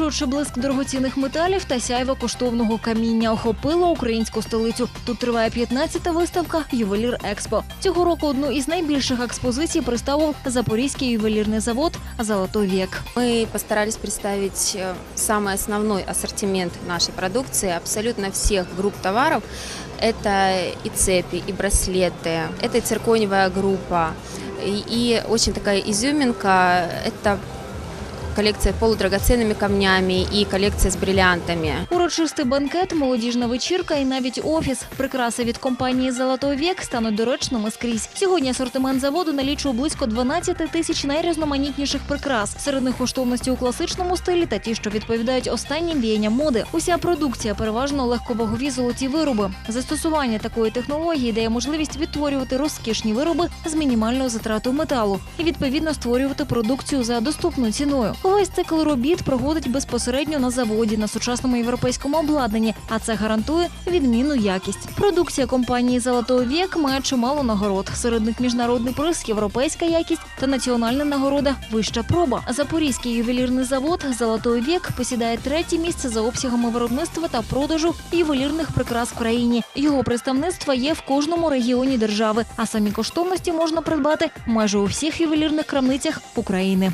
приголомшуючи блиск дорогоцінних металів та сяйва коштовного каміння охопило українську столицю. Тут триває 15-та виставка Ювелір Експо. Цього року одну із найбільших експозицій представив Запорізький ювелірний завод Золотой вік. Мы постарались представить э, самый основной ассортимент нашей продукции, абсолютно всех групп товаров. Это и цепи, и браслеты, это и цирконевая группа, и, и очень такая изюминка – это коллекция полудрагоценными камнями и коллекция с бриллиантами. Урочистий банкет, молодіжна вечірка і навіть офіс. Прикраси від компанії Золотой вік стануть доречними скрізь. Сьогодні асортимент заводу налічує близько 12 тисяч найрізноманітніших прикрас. Серед них коштовності у класичному стилі та ті, що відповідають останнім віянням моди. Уся продукція переважно легковагові золоті вироби. Застосування такої технології дає можливість відтворювати розкішні вироби з мінімальною затратою металу і відповідно створювати продукцію за доступною ціною. Увесь цикл робіт проводить безпосередньо на заводі на сучасному європейському обладнанні, а це гарантує відмінну якість. Продукція компанії Золотой вік має чимало нагород. Серед них міжнародний приз, європейська якість та національна нагорода Вища проба. Запорізький ювелірний завод Золотой вік посідає третє місце за обсягами виробництва та продажу ювелірних прикрас в країні. Його представництва є в кожному регіоні держави, а самі коштовності можна придбати майже у всіх ювелірних крамницях України.